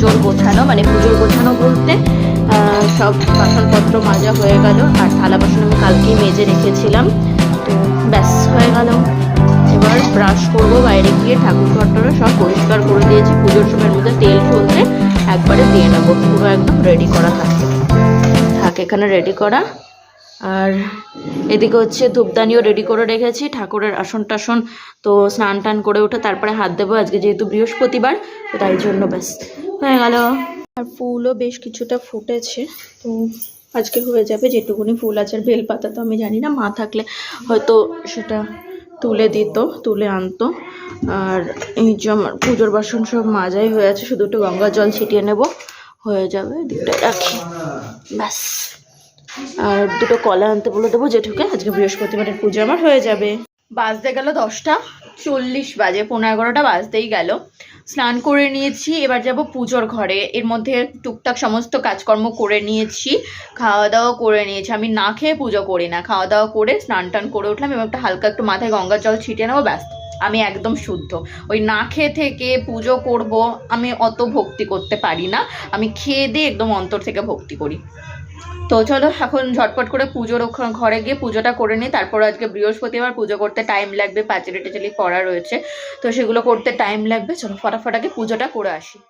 পুজোর গোছানো মানে পুজোর গোছানো বলতে সব বাসনপত্র মাজা হয়ে গেল, আর থালা বাসন আমি কালকেই মেজে রেখেছিলাম। তো ব্যাস হয়ে গেল। এবার ব্রাশ করব, বাইরে গিয়ে ঠাকুর ঘরটা সব পরিষ্কার করে দিয়েছি। পুজোর সময়ের মধ্যে তেল ফলতে একবারে দিয়ে নেব, পুরো একদম রেডি করা থাকে। থাক, এখানে রেডি করা। আর এদিকে হচ্ছে ধূপদানিও রেডি করে রেখেছি। ঠাকুরের আসন টাসন তো স্নান টান করে উঠে তারপরে হাত দেবো। আজকে যেহেতু বৃহস্পতিবার, তো তাই জন্য ব্যাস। হয়ে গেল। আর ফুলও বেশ কিছুটা ফুটেছে। তো আজকে হয়ে যাবে যেটুকুনি ফুল আছে আর বেলপাতা তো আমি জানি না, মা থাকলে হয়তো সেটা তুলে দিত, তুলে আনতো। আর এই যে আমার পুজোর বাসন সব মাজাই হয়ে আছে, শুধু একটু গঙ্গা জল ছিটিয়ে নেব, হয়ে যাবে দিকটা রাখি, ব্যাস। আর দুটো কলা আনতে বলে দেবো জেঠুকে, আজকে বৃহস্পতিবারের পুজো আমার হয়ে যাবে। বাজতে গেল দশটা, চল্লিশ বাজে, পনেরো এগারোটা বাজতেই গেল। স্নান করে নিয়েছি, এবার যাব পুজোর ঘরে। এর মধ্যে টুকটাক সমস্ত কাজকর্ম করে নিয়েছি খাওয়া দাওয়া করে নিয়েছি। আমি না খেয়ে পুজো করি না খাওয়া দাওয়া করে স্নান টান করে উঠলাম এবং একটা হালকা একটু মাথায় গঙ্গার জল ছিটিয়ে নেব, ব্যাস। আমি একদম শুদ্ধ। ওই না খেয়ে থেকে পুজো করব, আমি অত ভক্তি করতে পারি না। আমি খেয়ে দিয়ে একদম অন্তর থেকে ভক্তি করি। তো চলো, এখন ঝটপট করে পুজোর ঘরে গিয়ে পুজোটা করে নিই। তারপর আজকে বৃহস্পতিবার পুজো করতে টাইম লাগবে পাঁচিলি টাচিলি করা রয়েছে। তো সেগুলো করতে টাইম লাগবে। চলো, ফটাফট আগে পুজোটা করে আসি।